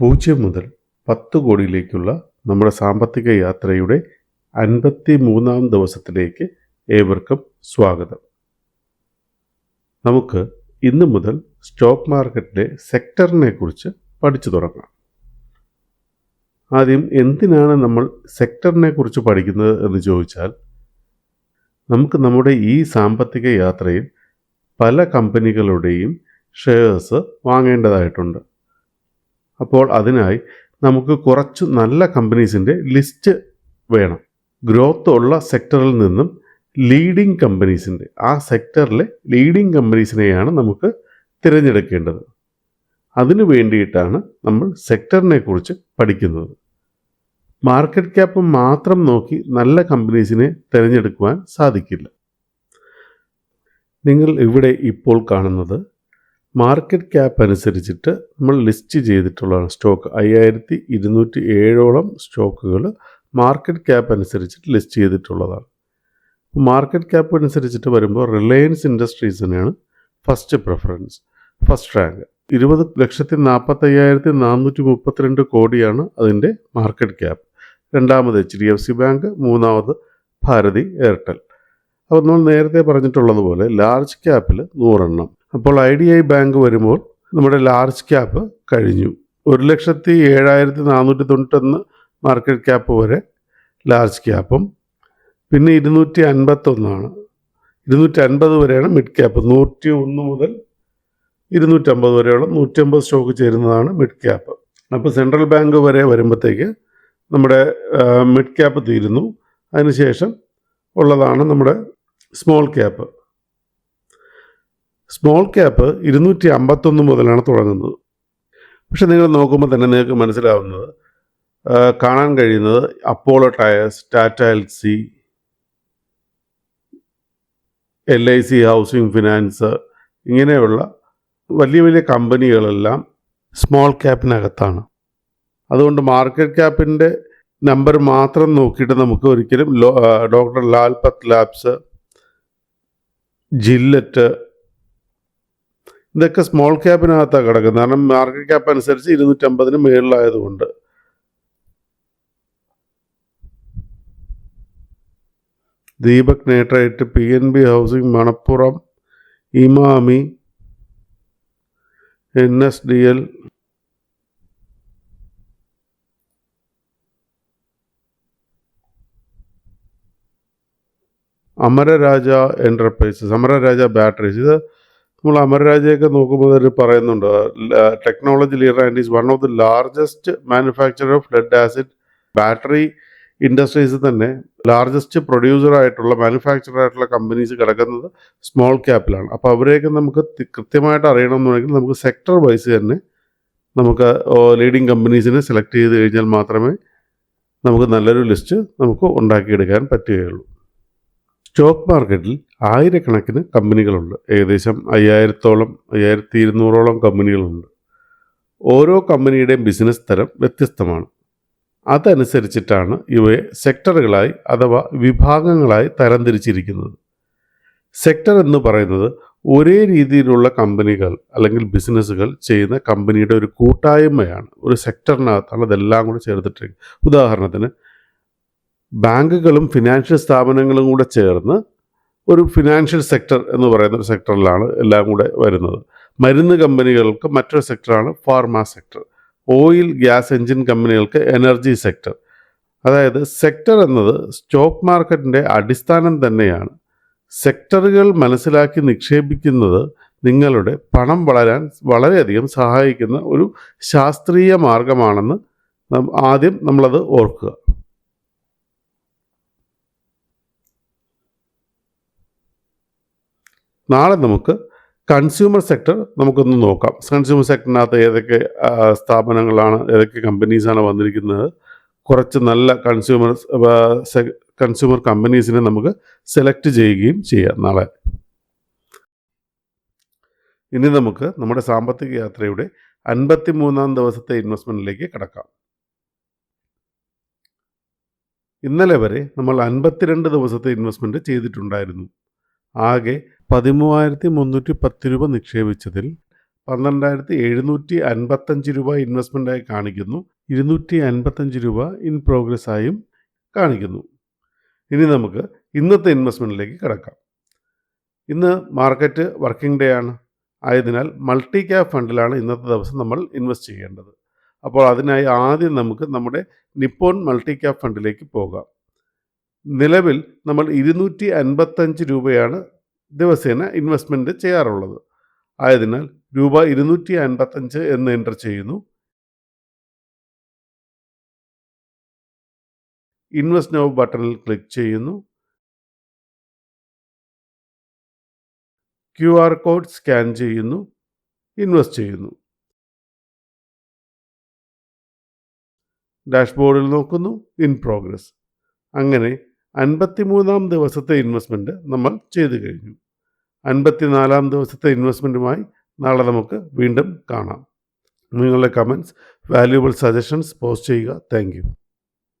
പൂജ്യം മുതൽ പത്ത് കോടിയിലേക്കുള്ള നമ്മുടെ സാമ്പത്തിക യാത്രയുടെ അൻപത്തി മൂന്നാം ദിവസത്തിലേക്ക് ഏവർക്കും സ്വാഗതം. നമുക്ക് ഇന്ന് മുതൽ സ്റ്റോക്ക് മാർക്കറ്റിലെ സെക്ടറിനെ കുറിച്ച് പഠിച്ചു തുടങ്ങാം. ആദ്യം എന്തിനാണ് നമ്മൾ സെക്ടറിനെ കുറിച്ച് പഠിക്കുന്നത് എന്ന് ചോദിച്ചാൽ നമുക്ക് നമ്മുടെ ഈ സാമ്പത്തിക യാത്രയിൽ പല കമ്പനികളുടെയും ഷെയർസ് വാങ്ങേണ്ടതായിട്ടുണ്ട്. അപ്പോൾ അതിനായി നമുക്ക് കുറച്ച് നല്ല കമ്പനീസിന്റെ ലിസ്റ്റ് വേണം. ഗ്രോത്ത് ഉള്ള സെക്ടറിൽ നിന്നും ലീഡിംഗ് കമ്പനീസിന്റെ ആ സെക്ടറിലെ ലീഡിംഗ് കമ്പനീസിനെയാണ് നമുക്ക് തിരഞ്ഞെടുക്കേണ്ടത്. അതിനു വേണ്ടിയിട്ടാണ് നമ്മൾ സെക്ടറിനെ കുറിച്ച് പഠിക്കുന്നത്. മാർക്കറ്റ് ക്യാപ്പ് മാത്രം നോക്കി നല്ല കമ്പനീസിനെ തിരഞ്ഞെടുക്കുവാൻ സാധിക്കില്ല. നിങ്ങൾ ഇവിടെ ഇപ്പോൾ കാണുന്നത് മാർക്കറ്റ് ക്യാപ്പ് അനുസരിച്ചിട്ട് നമ്മൾ ലിസ്റ്റ് ചെയ്തിട്ടുള്ളതാണ് സ്റ്റോക്ക് അയ്യായിരത്തി ഇരുന്നൂറ്റി ഏഴോളം സ്റ്റോക്കുകൾ മാർക്കറ്റ് ക്യാപ്പ് അനുസരിച്ചിട്ട് ലിസ്റ്റ് ചെയ്തിട്ടുള്ളതാണ്. മാർക്കറ്റ് ക്യാപ്പ് അനുസരിച്ചിട്ട് വരുമ്പോൾ റിലയൻസ് ഇൻഡസ്ട്രീസിനാണ് ഫസ്റ്റ് പ്രിഫറൻസ് ഫസ്റ്റ് റാങ്ക്. ഇരുപത് ലക്ഷത്തി നാൽപ്പത്തയ്യായിരത്തി നാനൂറ്റി മുപ്പത്തിരണ്ട് കോടിയാണ് അതിന്റെ മാർക്കറ്റ് ക്യാപ്പ്. രണ്ടാമത് H D F C bank മൂന്നാമത് ഭാരതി എയർടെൽ. അപ്പോൾ നമ്മൾ നേരത്തെ പറഞ്ഞിട്ടുള്ളതുപോലെ ലാർജ് ക്യാപ്പിൽ നൂറെണ്ണം. അപ്പോൾ ഐ ഡി ഐ ബാങ്ക് വരുമ്പോൾ നമ്മുടെ ലാർജ് ക്യാപ്പ് കഴിഞ്ഞു. ഒരു ലക്ഷത്തി ഏഴായിരത്തി നാനൂറ്റി തൊണ്ണൂറ്റൊന്ന് മാർക്കറ്റ് ക്യാപ്പ് വരെ ലാർജ് ക്യാപ്പും പിന്നെ ഇരുന്നൂറ്റി അൻപത്തൊന്നാണ്. ഇരുന്നൂറ്റി അൻപത് വരെയാണ് മിഡ് ക്യാപ്പ് നൂറ്റി ഒന്ന് മുതൽ ഇരുന്നൂറ്റമ്പത് വരെയുള്ള നൂറ്റമ്പത് സ്റ്റോക്ക് ചേരുന്നതാണ് മിഡ് ക്യാപ്പ് അപ്പോൾ സെൻട്രൽ ബാങ്ക് വരെ വരുമ്പോഴത്തേക്ക് നമ്മുടെ മിഡ് ക്യാപ്പ് തീരുന്നു. അതിനുശേഷം ഉള്ളതാണ് നമ്മുടെ സ്മോൾ ക്യാപ്പ് സ്മോൾ ക്യാപ്പ് ഇരുന്നൂറ്റി അമ്പത്തൊന്ന് മുതലാണ് തുടങ്ങുന്നത്. പക്ഷെ നിങ്ങൾ നോക്കുമ്പോൾ തന്നെ നിങ്ങൾക്ക് മനസ്സിലാവുന്നത് കാണാൻ കഴിയുന്നത് Apollo Tyres Tata Elxsi L I C housing finance ഇങ്ങനെയുള്ള വലിയ വലിയ കമ്പനികളെല്ലാം സ്മോൾ ക്യാപ്പിനകത്താണ് അതുകൊണ്ട് മാർക്കറ്റ് ക്യാപ്പിന്റെ നമ്പർ മാത്രം നോക്കിയിട്ട് നമുക്ക് ഒരിക്കലും ഡോക്ടർ ലാൽ ലാബ്സ് ജില്ലറ്റ്. ഇതൊക്കെ സ്മോൾ ക്യാപ്പിനകത്താണ് കിടക്കുന്നത്. കാരണം മാർക്കറ്റ് ക്യാപ്പ് അനുസരിച്ച് ഇരുന്നൂറ്റമ്പതിന് മുകളിലായതുകൊണ്ട് Deepak Nitrite P N B housing Manappuram Emami N S D L Amara Raja enterprises Amara Raja batteries ഇത് നമ്മൾ അമരരാജയൊക്കെ നോക്കുമ്പോൾ തന്നെ പറയുന്നുണ്ട് technology leader and is one of the largest manufacture of lead acid battery industries തന്നെ largest producer ആയിട്ടുള്ള manufacture ആയിട്ടുള്ള companies കിടക്കുന്നത് സ്മോൾ ക്യാപ്പിലാണ് അപ്പോൾ അവരെയൊക്കെ നമുക്ക് കൃത്യമായിട്ട് കൃത്യമായിട്ട് അറിയണമെന്നുണ്ടെങ്കിൽ നമുക്ക് സെക്ടർ വൈസ് തന്നെ നമുക്ക് ലീഡിങ് കമ്പനീസിനെ സെലക്ട് ചെയ്ത് കഴിഞ്ഞാൽ മാത്രമേ നമുക്ക് നല്ലൊരു ലിസ്റ്റ് നമുക്ക് ഉണ്ടാക്കിയെടുക്കാൻ പറ്റുകയുള്ളൂ. സ്റ്റോക്ക് മാർക്കറ്റിൽ ആയിരക്കണക്കിന് കമ്പനികളുണ്ട്. ഏകദേശം അയ്യായിരത്തോളം അയ്യായിരത്തി ഇരുന്നൂറോളം കമ്പനികളുണ്ട്. ഓരോ കമ്പനിയുടെയും ബിസിനസ് തരം വ്യത്യസ്തമാണ്. അതനുസരിച്ചിട്ടാണ് ഇവയെ സെക്ടറുകളായി അഥവാ വിഭാഗങ്ങളായി തരംതിരിച്ചിരിക്കുന്നത്. സെക്ടർ എന്ന് പറയുന്നത് ഒരേ രീതിയിലുള്ള കമ്പനികൾ അല്ലെങ്കിൽ ബിസിനസ്സുകൾ ചെയ്യുന്ന കമ്പനിയുടെ ഒരു കൂട്ടായ്മയാണ്. ഒരു സെക്ടറിനകത്താണ് ഇതെല്ലാം കൂടി ചേർത്തിട്ടിരിക്കുന്നത്. ഉദാഹരണത്തിന് ബാങ്കുകളും ഫിനാൻഷ്യൽ സ്ഥാപനങ്ങളും കൂടെ ചേർന്ന് ഒരു ഫിനാൻഷ്യൽ സെക്ടർ എന്ന് പറയുന്ന ഒരു സെക്ടറിലാണ് എല്ലാം കൂടെ വരുന്നത്. മരുന്ന് കമ്പനികൾക്ക് മറ്റൊരു സെക്ടറാണ് pharma sector oil gas engine കമ്പനികൾക്ക് എനർജി സെക്ടർ അതായത് സെക്ടർ എന്നത് സ്റ്റോക്ക് മാർക്കറ്റിന്റെ അടിസ്ഥാനം തന്നെയാണ്. സെക്ടറുകൾ മനസ്സിലാക്കി നിക്ഷേപിക്കുന്നത് നിങ്ങളുടെ പണം വളരാൻ വളരെയധികം സഹായിക്കുന്ന ഒരു ശാസ്ത്രീയ മാർഗമാണെന്ന് ആദ്യം നമ്മളത് ഓർക്കുക. നാളെ നമുക്ക് കൺസ്യൂമർ സെക്ടർ നമുക്കൊന്ന് നോക്കാം. കൺസ്യൂമർ സെക്ടറിനകത്ത് ഏതൊക്കെ സ്ഥാപനങ്ങളാണ് ഏതൊക്കെ കമ്പനീസാണ് വന്നിരിക്കുന്നത്. കുറച്ച് നല്ല കൺസ്യൂമർ കൺസ്യൂമർ കമ്പനീസിനെ നമുക്ക് സെലക്ട് ചെയ്യുകയും ചെയ്യാം നാളെ. ഇനി നമുക്ക് നമ്മുടെ സാമ്പത്തിക യാത്രയുടെ അൻപത്തി മൂന്നാം ദിവസത്തെ ഇൻവെസ്റ്റ്മെന്റിലേക്ക് കടക്കാം. ഇന്നലെ വരെ നമ്മൾ അൻപത്തിരണ്ട് ദിവസത്തെ ഇൻവെസ്റ്റ്മെന്റ് ചെയ്തിട്ടുണ്ടായിരുന്നു. ആകെ പതിമൂവായിരത്തി മുന്നൂറ്റി പത്ത് രൂപ നിക്ഷേപിച്ചതിൽ പന്ത്രണ്ടായിരത്തി എഴുന്നൂറ്റി അൻപത്തഞ്ച് രൂപ ഇൻവെസ്റ്റ്മെന്റായി കാണിക്കുന്നു. ഇരുന്നൂറ്റി അൻപത്തഞ്ച് രൂപ ഇൻ പ്രോഗ്രസ് ആയും കാണിക്കുന്നു. ഇനി നമുക്ക് ഇന്നത്തെ ഇൻവെസ്റ്റ്മെന്റിലേക്ക് കിടക്കാം. ഇന്ന് മാർക്കറ്റ് വർക്കിംഗ് ഡേ ആണ്. ആയതിനാൽ മൾട്ടി ക്യാപ് ഫണ്ടിലാണ് ഇന്നത്തെ ദിവസം നമ്മൾ ഇൻവെസ്റ്റ് ചെയ്യേണ്ടത്. അപ്പോൾ അതിനായി ആദ്യം നമുക്ക് നമ്മുടെ നിപ്പോൺ മൾട്ടി ക്യാപ് ഫണ്ടിലേക്ക് പോകാം. നിലവിൽ നമ്മൾ ഇരുന്നൂറ്റി അൻപത്തഞ്ച് രൂപയാണ് ദിവസേന ഇൻവെസ്റ്റ്മെന്റ് ചെയ്യാറുള്ളത്. ആയതിനാൽ രൂപ ഇരുന്നൂറ്റി അൻപത്തഞ്ച് എന്ന് എന്റർ ചെയ്യുന്നു. ഇൻവെസ്റ്റ് നൗ ബട്ടണിൽ ക്ലിക്ക് ചെയ്യുന്നു. ക്യു ആർ കോഡ് സ്കാൻ ചെയ്യുന്നു. ഇൻവെസ്റ്റ് ചെയ്യുന്നു. ഡാഷ്ബോർഡിൽ നോക്കുന്നു. ഇൻ പ്രോഗ്രസ് അങ്ങനെ അൻപത്തിമൂന്നാം ദിവസത്തെ ഇൻവെസ്റ്റ്മെന്റ് നമ്മൾ ചെയ്തു കഴിഞ്ഞു. അൻപത്തിനാലാം ദിവസത്തെ ഇൻവെസ്റ്റ്മെന്റുമായി നാളെ നമുക്ക് വീണ്ടും കാണാം. നിങ്ങളുടെ കമൻസ് വാല്യൂബിൾ സജഷൻസ് പോസ്റ്റ് ചെയ്യുക. താങ്ക്